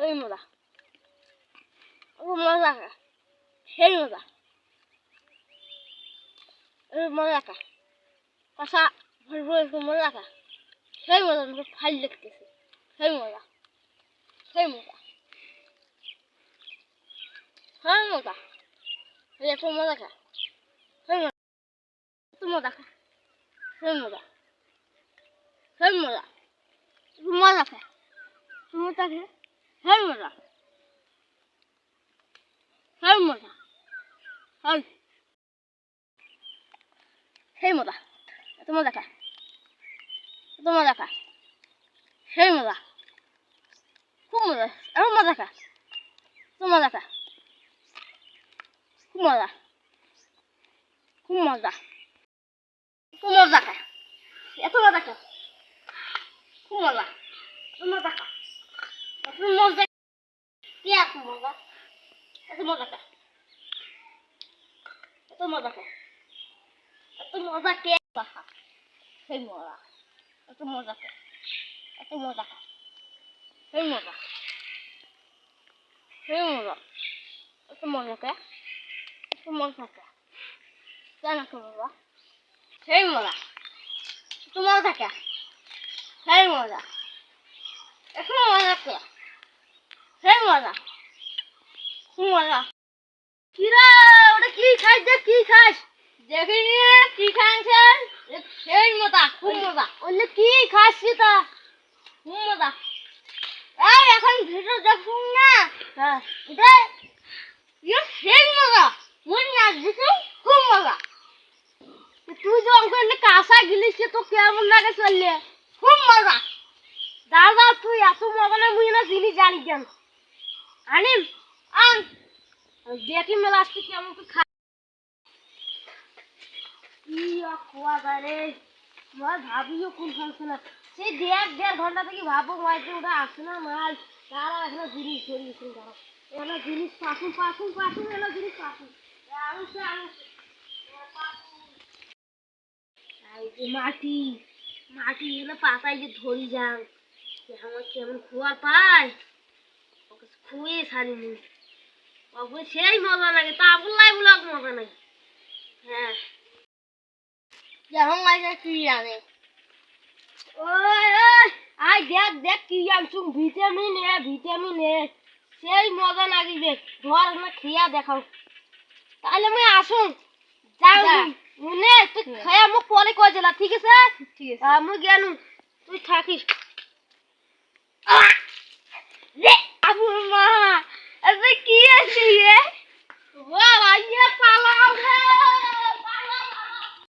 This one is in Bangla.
সেই মজা ও মজা খা সেই মজা ও মজা খা কষা ভরপুর একটু মজা খা সেই মজা আমাকে ফাইল লাগতেছে সেই মজা সেই মজা সেই মজা একটু মজা খা সেই মজা একটু মজা খা সেই মজা সেই মজা মজা খা সেই মজা সেই মজা সেই সেই মজা এত মজা খা এত মজা খা সেই মজা খুব মজা এত মজা খা এত মজা খা খুব মজা খুব মজা খুব মজা খা এত মজা খা খুব মজা কি এত মজা? এত মজা খা এত মজা খা এত মজা কে? খা সেই মজা। এত মজা খা এত মজা খা সেই মজা। সেই মজা। এত মজা খা এত মজা খা কেন এত মজা? সেই মজা। এত মজা খা সেই মজা এত মজা খা সেই মজা। খুব মজা। কিরা, ওটা কি খাস যে কি খাস? দেখিনি কি খাচ্ছেন সেই মজা, খুব মজা। বললে, কি খাস সেটা খুব মজা। এই, এখন ভিডিও দেখুন না? হ্যাঁ এটা ইয়ে সেই মজা। তুই না, দেখি, খুব মজা। তুই যে অঙ্ক কাঁচা গিলিস তো কেমন লাগে চললে? খুব মজা। দাদা, তুই এত মজা না, মুই না জিনিস জানি কেন? আনিম আন দেখি মেলা আসতে কেমন তো খা ইয়া খোয়া যায় রে। মাল ভাবিও কোন ফাংশন সেই দেড় দেড় ঘণ্টা থেকে ভাবো মাইতে ওটা আসে না মাল, তারা এখনও জিনিস সরিয়েছে তারা এখানে জিনিস পাশুন পাশুন পাশুন এলো জিনিস পাশুন আনুছে এই মাটি মাটি এলো পাতায় যে ধরি যান। আমার কেমন খোয়া পায়। ওকে খুঁয়ে ছাড়িনি সেই মজা লাগে তা বললাই বলে মজা নাই হ্যাঁ। যেমন লাগে কি জানে? ওই ওই আই দেখ দেখ কি আনছুম ভিটামিন এ ভিটামিন এ সেই মজা লাগিবে ধর না খেয়া দেখাও। তাহলে আমি আসুন যাও মনে তুই খায়া মোক পরে কয়ে ঠিক আছে? ঠিক আছে। আমি গেলু তুই থাকিস। রে আবু মা আরে কি আছে